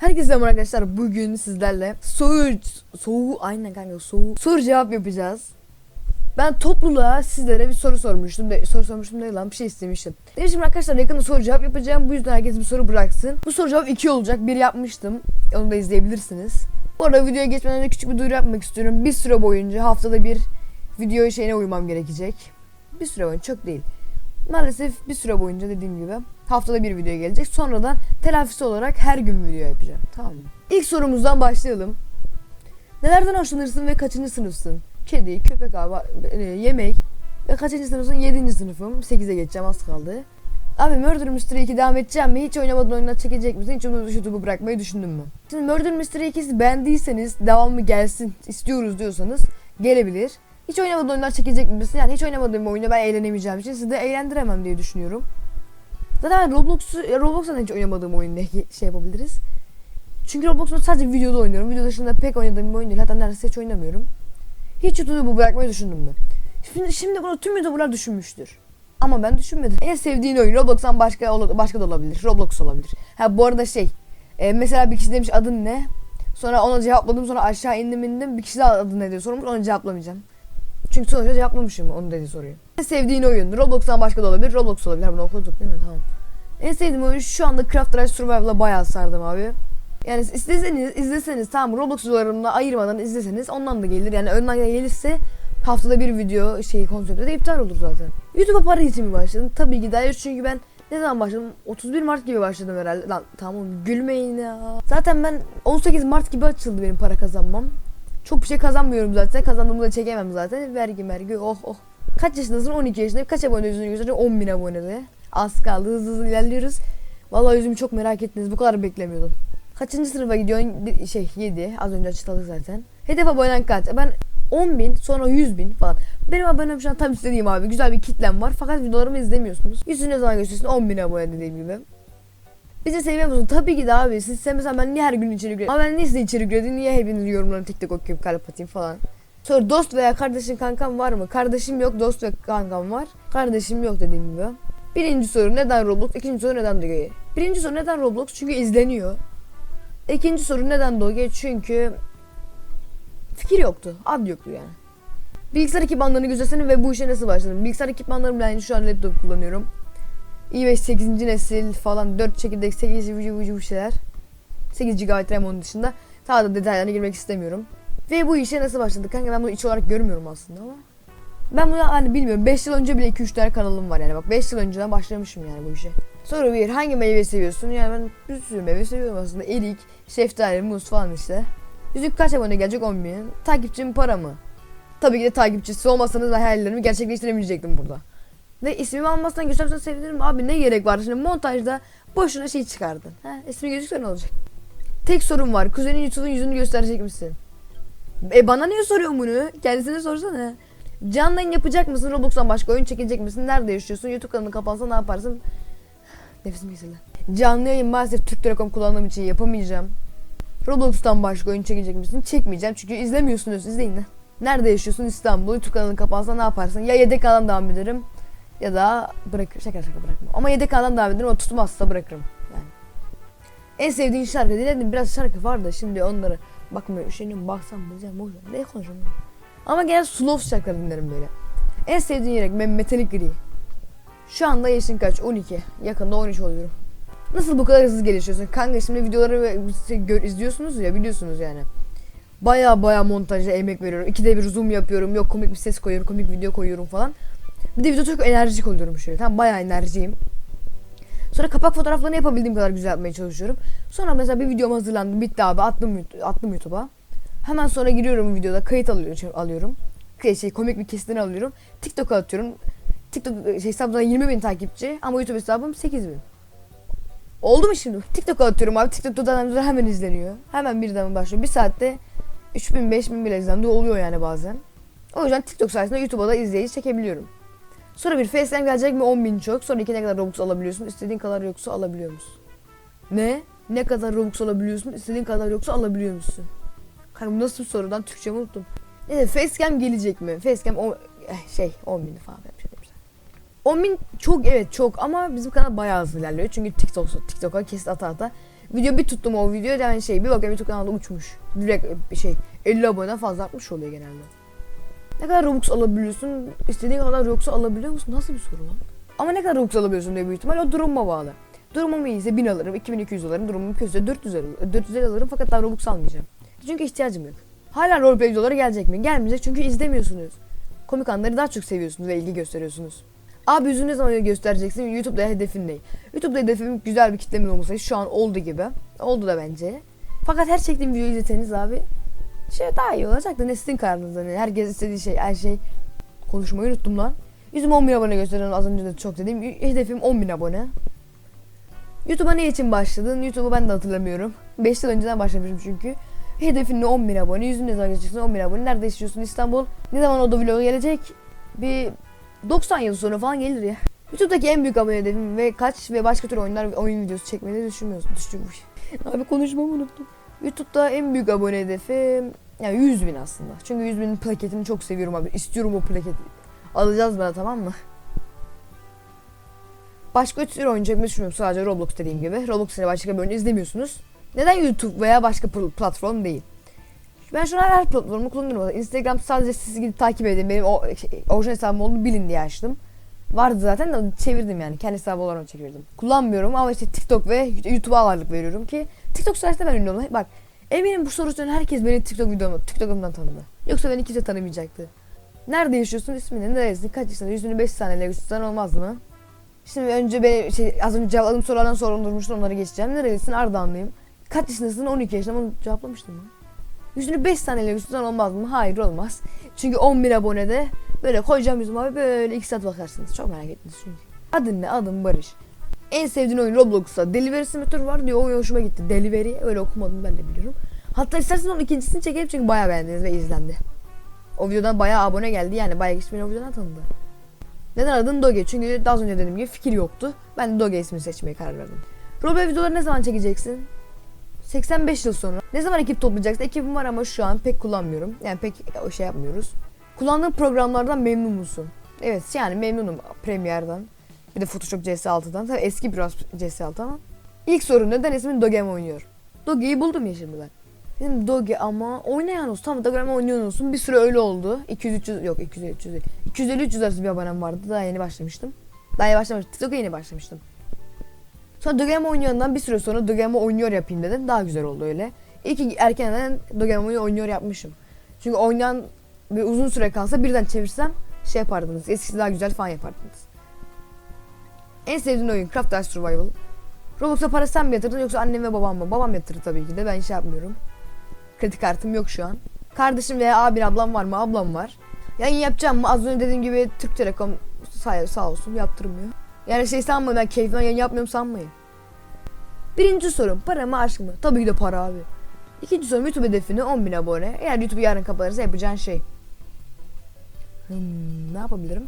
Herkese merhaba arkadaşlar. Bugün sizlerle soru soru aynen kanka soru soru cevap yapacağız. Ben topluluğa sizlere bir soru sormuştum. De, soru sormuştum değil lan bir şey istemiştim. Demiştim arkadaşlar yakında soru cevap yapacağım. Bu yüzden herkes bir soru bıraksın. Bu soru cevap 2 olacak. Bir yapmıştım. Onu da izleyebilirsiniz. Bu arada videoya geçmeden önce küçük bir duyuru yapmak istiyorum. Bir süre boyunca haftada bir video şeyine uymam gerekecek. Bir süre boyunca çok değil. Maalesef bir süre boyunca dediğim gibi haftada bir video gelecek. Sonradan telafisi olarak her gün video yapacağım. Tamam mı? İlk sorumuzdan başlayalım. Nelerden hoşlanırsın ve kaçıncı sınıfsın? Kedi, köpek abi, e, yemek ve kaçıncı sınıfsın? 7. sınıfım. 8'e geçeceğim az kaldı. Abi Murder Mystery 2 devam edeceğim mi? Hiç oynamadığın oyunlar çekecek misin? Hiç YouTube'u bırakmayı düşündün mü? Şimdi Murder Mystery 2'si beğendiyseniz devamı gelsin istiyoruz diyorsanız gelebilir. Hiç oynamadığın oyunlar çekecek misin? Yani hiç oynamadığım oyunda ben eğlenemeyeceğim için sizi de eğlendiremem diye düşünüyorum. Zaten Roblox'u, Roblox'tan hiç oynamadığım oyunda şey yapabiliriz. Çünkü Roblox'u sadece videoda oynuyorum. Video dışında pek oynadığım bir oyun değil. Hatta neredeyse hiç oynamıyorum. Hiç YouTube'u bırakmayı düşündüm mü? Şimdi, şimdi bunu tüm YouTuber'lar düşünmüştür. Ama ben düşünmedim. En sevdiğin oyun Roblox'tan başka başka da olabilir. Roblox olabilir. Ha bu arada şey. e, mesela bir kişi demiş adın ne? Sonra ona cevapladım sonra aşağı indim indim. Bir kişi daha adın ne diye sormuş onu cevaplamayacağım. Çünkü sonuçta cevaplamışım onu dediği soruyu. En sevdiğin oyun Roblox'tan başka da olabilir. Roblox olabilir. Bunu okuduk değil mi? Tamam. En sevdiğim oyun şu anda Craft Rush Survival'a bayağı sardım abi. Yani isteseniz, izleseniz tamam Roblox videolarımda ayırmadan izleseniz ondan da gelir. Yani önden gelirse haftada bir video şeyi konsepti de iptal olur zaten. YouTube'a para için mi başladım? Tabii ki hayır çünkü ben ne zaman başladım? 31 Mart gibi başladım herhalde. Lan tamam gülmeyin ya. Zaten ben 18 Mart gibi açıldı benim para kazanmam. Çok bir şey kazanmıyorum zaten. Kazandığımı da çekemem zaten. Vergi vergi oh oh. Kaç yaşındasın? 12 yaşındayım. Kaç abone yüzünü gösteriyor? 10 bin abonede. Az kaldı. Hızlı hızlı ilerliyoruz. Vallahi yüzümü çok merak ettiniz. Bu kadar beklemiyordum. Kaçıncı sınıfa gidiyorsun? Şey 7. Az önce açıkladık zaten. Hedef abonen kaç? Ben 10 bin sonra 100 bin falan. Benim abonem şu an tam istediğim abi. Güzel bir kitlem var. Fakat videolarımı izlemiyorsunuz. Yüzünü ne zaman gösteriyorsun? 10 bin abone dediğim gibi. Bizi seviyor musun? Tabii ki de abi. Siz sevmesen ben niye her gün içerik üretiyorum? Ama ben niye size içerik üretiyorum? Niye hepiniz yorumlarını tek tek okuyup kalp atayım falan. Sonra dost veya kardeşin kankam var mı? Kardeşim yok, dost ve kankam var. Kardeşim yok dediğim gibi. Birinci soru neden Roblox? İkinci soru neden Doge? Birinci soru neden Roblox? Çünkü izleniyor. İkinci soru neden Doge? Çünkü fikir yoktu. Ad yoktu yani. Bilgisayar ekipmanlarını göstersene ve bu işe nasıl başladım? Bilgisayar ekipmanlarımla yani şu an laptop kullanıyorum. İ5 8. nesil falan 4 çekirdek 8 vıcı vıcı bir şeyler. 8 GB RAM onun dışında. Daha da detaylarına girmek istemiyorum. Ve bu işe nasıl başladık kanka ben bunu iç olarak görmüyorum aslında ama. Ben bunu hani bilmiyorum 5 yıl önce bile 2-3 tane kanalım var yani bak 5 yıl önceden başlamışım yani bu işe. Soru 1 hangi meyve seviyorsun? Yani ben bir sürü meyve seviyorum aslında erik, şeftali, muz falan işte. Yüzük kaç abone gelecek 10 bin. Takipçim para mı? Tabii ki de takipçisi olmasanız da hayallerimi gerçekleştiremeyecektim burada. Ve ismimi almasından göstersen sevinirim. Abi ne gerek var? Şimdi montajda boşuna şey çıkardın. Ha, ismi gözükse ne olacak? Tek sorum var. Kuzenin YouTube'un yüzünü gösterecek misin? E bana niye soruyorsun bunu? Kendisine sorsana. Canlı yayın yapacak mısın? Roblox'tan başka oyun çekecek misin? Nerede yaşıyorsun? YouTube kanalın kapansa ne yaparsın? Nefesim kesildi. Canlı yayın maalesef Türk Telekom kullandığım için yapamayacağım. Roblox'tan başka oyun çekecek misin? Çekmeyeceğim çünkü izlemiyorsunuz. İzleyin de. Nerede yaşıyorsun? İstanbul. YouTube kanalın kapansa ne yaparsın? Ya yedek kanaldan devam ederim ya da bırakır şaka şaka bırakmam. Ama yedek kanaldan devam ederim ama tutmazsa bırakırım. Yani. En sevdiğin şarkı dinledim biraz şarkı var da şimdi onları bakmıyorum. Şimdi baksam diyeceğim boş. Ne konuşuyorum? Ama genel slow şarkıları dinlerim böyle. En sevdiğin renk ben metalik gri. Şu anda yaşın kaç? 12. Yakında 13 oluyorum. Nasıl bu kadar hızlı gelişiyorsun? Kanka şimdi videoları şey izliyorsunuz ya biliyorsunuz yani. Baya baya montaja emek veriyorum. İkide bir zoom yapıyorum. Yok komik bir ses koyuyorum. Komik video koyuyorum falan. Bir de video çok enerjik oluyorum şöyle. Tamam bayağı enerjiyim. Sonra kapak fotoğraflarını yapabildiğim kadar güzel yapmaya çalışıyorum. Sonra mesela bir videom hazırlandı. Bitti abi. Attım, attım YouTube'a. Hemen sonra giriyorum videoda. Kayıt alıyorum. alıyorum. Şey, komik bir kesitini alıyorum. TikTok'a atıyorum. TikTok şey, hesabımda 20 bin takipçi ama YouTube hesabım 8 bin. Oldu mu şimdi? TikTok'a atıyorum abi. TikTok'ta hemen izleniyor. Hemen birden başlıyor. Bir saatte 3000 5000 bile izlendiği oluyor yani bazen. O yüzden TikTok sayesinde YouTube'a da izleyici çekebiliyorum. Sonra bir Facetime gelecek mi 10 bin çok. Sonra iki ne kadar Robux alabiliyorsun. İstediğin kadar yoksa alabiliyor musun? Ne? Ne kadar Robux alabiliyorsun? İstediğin kadar yoksa alabiliyor musun? Kanka bu nasıl bir sorudan Türkçemi unuttum. Neyse Facecam gelecek mi? Facecam o, eh, şey 10 bin falan bir şey demişler. 10 bin çok evet çok ama bizim kanal bayağı hızlı ilerliyor. Çünkü TikTok, TikTok'a kesit ata ata Video bir tuttum o video yani şey bir bakıyorum YouTube kanalda uçmuş. Direkt bir şey 50 aboneden fazla artmış oluyor genelde. Ne kadar Robux alabiliyorsun? İstediğin kadar Robux alabiliyor musun? Nasıl bir soru lan? Ama ne kadar Robux alabiliyorsun diye büyük ihtimal o duruma bağlı. Durumum iyiyse 1000 alırım, 2200 alırım, durumum kötüyse 400 alırım, 400 alırım fakat daha Robux almayacağım. Çünkü ihtiyacım yok. Hala roleplay videoları gelecek mi? Gelmeyecek çünkü izlemiyorsunuz. Komik anları daha çok seviyorsunuz ve ilgi gösteriyorsunuz. Abi yüzünü ne zaman göstereceksin? YouTube'da hedefin ne? YouTube'da hedefim güzel bir kitlemin olması. Şu an oldu gibi. Oldu da bence. Fakat her çektiğim videoyu izleseniz abi şey daha iyi olacak da ne sizin kararınız hani herkes istediği şey her şey konuşmayı unuttum lan. Yüzüm 10 bin abone gösteren az önce de çok dedim. Hedefim 10 bin abone. YouTube'a ne için başladın? YouTube'u ben de hatırlamıyorum. 5 yıl önceden başlamışım çünkü. Hedefin ne 10 bin abone. Yüzün ne zaman geçeceksin 10 bin abone. Nerede yaşıyorsun İstanbul? Ne zaman o da vlog gelecek? Bir 90 yıl sonra falan gelir ya. YouTube'daki en büyük abone hedefim ve kaç ve başka tür oyunlar oyun videosu çekmeyi de düşünmüyorsun. Düşünmüş. Abi konuşmamı unuttum. YouTube'da en büyük abone hedefim yani 100 bin aslında. Çünkü 100 binin plaketini çok seviyorum abi. İstiyorum o plaketi. Alacağız bana tamam mı? Başka tür oyun çekmeyi düşünmüyorum. Sadece Roblox dediğim gibi. Roblox'ta başka bir oyun izlemiyorsunuz. Neden YouTube veya başka pl- platform değil? Ben şu an her platformu kullanıyorum. Instagram sadece sizi gidip takip edin. Benim o şey, orijinal hesabım olduğunu bilin diye açtım. Vardı zaten de çevirdim yani. Kendi hesabı olarak çevirdim. Kullanmıyorum ama işte TikTok ve YouTube'a ağırlık veriyorum ki TikTok sayesinde ben ünlü oldum. Bak eminim bu soru soran herkes beni TikTok videomu, TikTok'umdan tanıdı. Yoksa beni kimse tanımayacaktı. Nerede yaşıyorsun? İsmin ne? Neredesin? Kaç yaşındasın? Yüzünü 5 saniyeyle göstersen olmaz mı? Şimdi önce ben şey, az önce cevapladığım sorulardan sonra durmuştum onları geçeceğim. Nerelisin? Ardahanlıyım. Kaç yaşındasın? 12 yaşında. Onu cevaplamıştım mı? Yüzünü 5 saniyeyle göstersen olmaz mı? Hayır olmaz. Çünkü 10 bin abonede böyle koyacağım yüzümü abi böyle 2 saat bakarsınız. Çok merak ettiniz çünkü. Adın ne? Adım Barış. En sevdiğin oyun Roblox'ta. Delivery Simulator var diyor. Oyun hoşuma gitti. Delivery. Öyle okumadım ben de biliyorum. Hatta isterseniz onun ikincisini çekelim çünkü bayağı beğendiniz ve izlendi. O videodan bayağı abone geldi yani bayağı kişi beni o videodan tanıdı. Neden adın Doge? Çünkü daha önce dediğim gibi fikir yoktu. Ben de Doge ismini seçmeye karar verdim. Roleplay videoları ne zaman çekeceksin? 85 yıl sonra. Ne zaman ekip toplayacaksın? Ekibim var ama şu an pek kullanmıyorum. Yani pek o şey yapmıyoruz. Kullandığım programlardan memnun musun? Evet yani memnunum Premiere'dan. Bir de Photoshop CS6'dan. Tabii eski biraz CS6 ama. İlk soru neden ismin Doge'm oynuyor? Doge'yi buldum ya şimdi ben. Dedim Doge ama oynayan olsun. Tamam Doge'm oynayan olsun. Bir süre öyle oldu. 200-300 yok 200-300 değil. 250-300 arası bir abonem vardı. Daha yeni başlamıştım. Daha yeni başlamamıştım. TikTok'a yeni başlamıştım. Sonra Dogem oynayandan bir süre sonra Dogem oynuyor yapayım dedim. Daha güzel oldu öyle. İyi ki erkenden Dogem oynuyor yapmışım. Çünkü oynayan bir uzun süre kalsa birden çevirsem şey yapardınız. Eskisi daha güzel falan yapardınız. En sevdiğin oyun Craft Dash Survival. Roblox'a para sen mi yatırdın yoksa annem ve babam mı? Babam yatırdı tabii ki de ben şey yapmıyorum. Kredi kartım yok şu an. Kardeşim veya abin ablam var mı? Ablam var. Yani yapacağım mı? Az önce dediğim gibi Türk Telekom sağ, sağ olsun yaptırmıyor. Yani şey sanmayın ben keyfimden yayın yapmıyorum sanmayın. Birinci sorum para mı aşk mı? Tabii ki de para abi. İkinci sorum YouTube hedefini 10 bin abone. Eğer YouTube yarın kapatırsa yapacağın şey. Hmm, ne yapabilirim?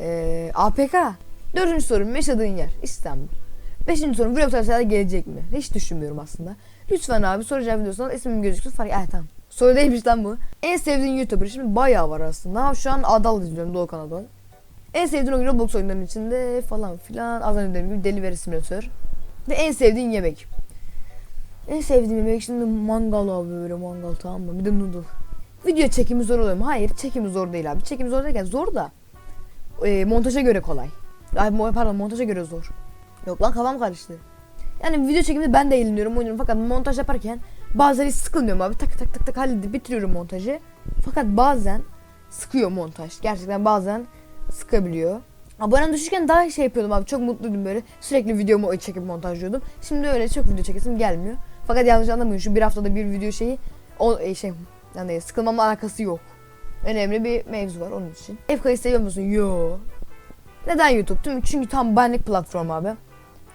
Ee, APK. Dördüncü sorum yaşadığın yer İstanbul. Beşinci sorum vlog taraftarlar gelecek mi? Hiç düşünmüyorum aslında. Lütfen abi soru cevap videosundan ismim gözüksün fark et. tamam. Soru değilmiş lan bu. En sevdiğin YouTuber şimdi bayağı var aslında. Şu an Adal izliyorum Doğukan Adal. En sevdiğin oyun Roblox oyunlarının içinde falan filan. Az önce dediğim gibi Delivery Simulator. Ve en sevdiğin yemek. En sevdiğim yemek şimdi mangal abi böyle mangal tamam mı? Bir de noodle. Video çekimi zor oluyor mu? Hayır çekimi zor değil abi. Çekimi zor derken zor da e, montaja göre kolay. Ay pardon montaja göre zor. Yok lan kafam karıştı. Yani video çekiminde ben de eğleniyorum oynuyorum fakat montaj yaparken bazen hiç sıkılmıyorum abi. Tak tak tak tak halledip bitiriyorum montajı. Fakat bazen sıkıyor montaj. Gerçekten bazen sıkabiliyor. Abonem düşürken daha şey yapıyordum abi çok mutluydum böyle. Sürekli videomu çekip montajlıyordum. Şimdi öyle çok video çekesim gelmiyor. Fakat yanlış anlamayın şu bir haftada bir video şeyi o e, şey yani sıkılmamla alakası yok. Önemli bir mevzu var onun için. FK'yı seviyor musun? Yo. Neden YouTube? Çünkü tam benlik platform abi.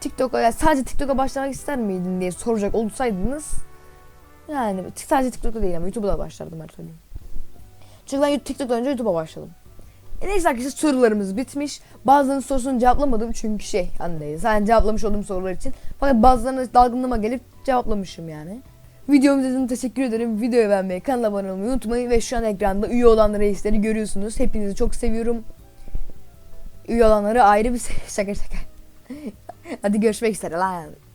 TikTok'a yani sadece TikTok'a başlamak ister miydin diye soracak olsaydınız yani sadece TikTok'ta değil ama YouTube'a da başlardım her türlü. Çünkü ben TikTok'tan önce YouTube'a başladım. E neyse arkadaşlar sorularımız bitmiş. Bazılarının sorusunu cevaplamadım çünkü şey hani sadece cevaplamış olduğum sorular için. Fakat bazılarını dalgınlığıma gelip cevaplamışım yani. Videomu izlediğiniz teşekkür ederim. Videoyu beğenmeyi, kanala abone olmayı unutmayın. Ve şu an ekranda üye olan reisleri görüyorsunuz. Hepinizi çok seviyorum. Üye olanları ayrı bir şaka şaka. Hadi görüşmek üzere lan.